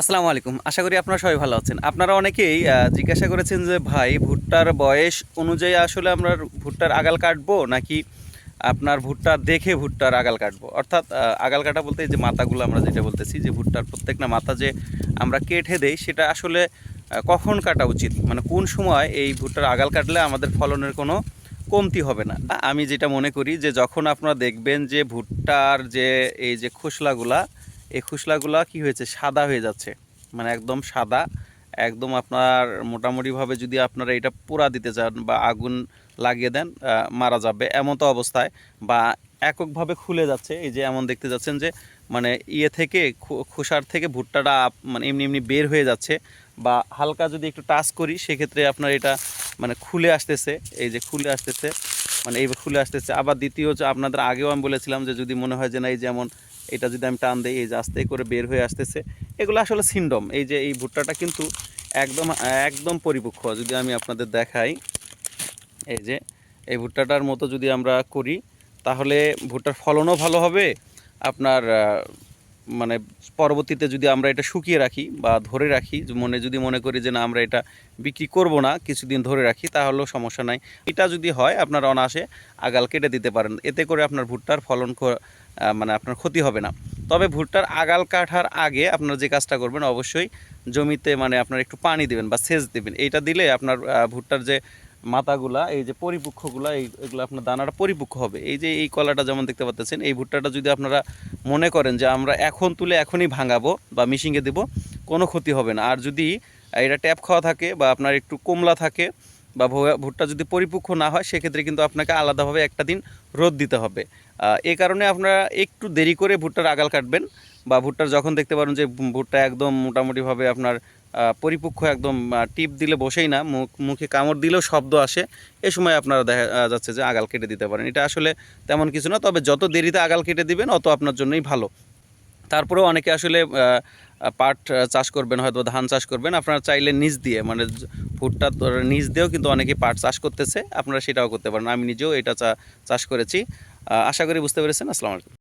আসসালামু আলাইকুম। আশা করি আপনারা সবাই ভালো আছেন। আপনারা অনেকেই জিজ্ঞাসা করেছেন যে, ভাই, ভুট্টার বয়স অনুযায়ী আসলে আমরা ভুট্টার আগাল কাটবো নাকি আপনার ভুট্টা দেখে ভুট্টার আগাল কাটবো? অর্থাৎ আগাল কাটা বলতে যে মাথাগুলো আমরা যেটা বলতেছি, যে ভুট্টার প্রত্যেকটা মাথা যে আমরা কেটে দেই, সেটা আসলে কখন কাটা উচিত? মানে কোন সময় এই ভুট্টার আগাল কাটলে আমাদের ফলনের কোনো কমতি হবে না? আমি যেটা মনে করি যে, যখন আপনারা দেখবেন যে ভুট্টার যে, এই যে খোসলাগুলা এই খোসলাগুলা কি হয়েছে? সাদা হয়ে যাচ্ছে। মানে একদম সাদা। একদম আপনার মোটামুটিভাবে যদি আপনারা এটা পোড়া দিতে চান বা আগুন লাগিয়ে দেন মারা যাবে এমন তো অবস্থায় বা এককভাবে খুলে যাচ্ছে। এই যে এমন দেখতে যাচ্ছেন যে মানে ইয়ে থেকে খোসার থেকে ভুট্টাটা মানে এমনি এমনি বের হয়ে যাচ্ছে বা হালকা যদি একটু টাচ করি, সেক্ষেত্রে আপনার এটা মানে খুলে আসতেছে। এই যে খুলে আসতেছে মানে এই খুলে আসতেছে। আবার দ্বিতীয় যে আপনাদের আগেও আমি বলেছিলাম যে যদি মনে হয় যে না, এই যেমন এটা যদি আমি টান দিই, এই যে আস্তে করে বের হয়ে আসতেছে, এগুলো আসলে সিন্ডম এই যে এই ভুট্টাটা কিন্তু একদম একদম পরিপক্ষ যদি আমি আপনাদের দেখাই, এই যে এই ভুট্টাটার মতো যদি আমরা করি, তাহলে ভুট্টার ফলনও ভালো হবে। আপনার মানে পরবর্তীতে যদি আমরা এটা শুকিয়ে রাখি বা ধরে রাখি, মনে, যদি মনে করি যে না, আমরা এটা বিক্রি করব না, কিছুদিন ধরে রাখি, তাহলেও সমস্যা নাই। এটা যদি হয়, আপনার অনায়াসে আগাল কেটে দিতে পারেন। এতে করে আপনার ভুট্টার ফলন মানে আপনার ক্ষতি হবে না। তবে ভুট্টার আগাল কাটার আগে আপনারা যে কাজটা করবেন, অবশ্যই জমিতে মানে আপনার একটু পানি দেবেন বা সেচ দেবেন। এইটা দিলে আপনার ভুট্টার যে মাথাগুলা, এই যে পরিপক্কগুলা, এই, এগুলো আপনার দানাটা পরিপক্ক হবে। এই যে এই কলাটা যেমন দেখতে পাচ্ছেন, এই ভুট্টাটা যদি আপনারা মনে করেন যে আমরা এখন তুলে এখনই ভাঙাবো বা মিশিংয়ে দেবো, কোনো ক্ষতি হবে না। আর যদি এটা ট্যাপ খাওয়া থাকে বা আপনার একটু কমলা থাকে বা ভুট্টা যদি পরিপক্ক না হয় সেক্ষেত্রে কিন্তু আপনাকে আলাদাভাবে একটা দিন রোদ দিতে হবে। এ কারণে আপনারা একটু দেরি করে ভুট্টার আগাল কাটবেন বা ভুট্টার যখন দেখতে পারেন যে ভুট্টা একদম মোটামুটিভাবে আপনার আহ, পরিপক্ক একদম টিপ দিলে বসেই না মুখ মুখে কামড় দিলেও শব্দ আসে এ সময় আপনারা দেখা যাচ্ছে যে আগাল কেটে দিতে পারেন। এটা আসলে তেমন কিছু না তবে যত দেরিতে আগাল কেটে দিবেন অত আপনার জন্যই ভালো। তারপরেও অনেকে আসলে পাট চাষ করবেন, হয়তো ধান চাষ করবেন। আপনারা চাইলে নিজ দিয়ে মানে ভুট্টা নিচ দিয়েও কিন্তু অনেকে পাট চাষ করতেছে। আপনারা সেটাও করতে পারেন। আমি নিজেও এটা চাষ করেছি। আশা করি বুঝতে পেরেছেন। আসসালামু আলাইকুম।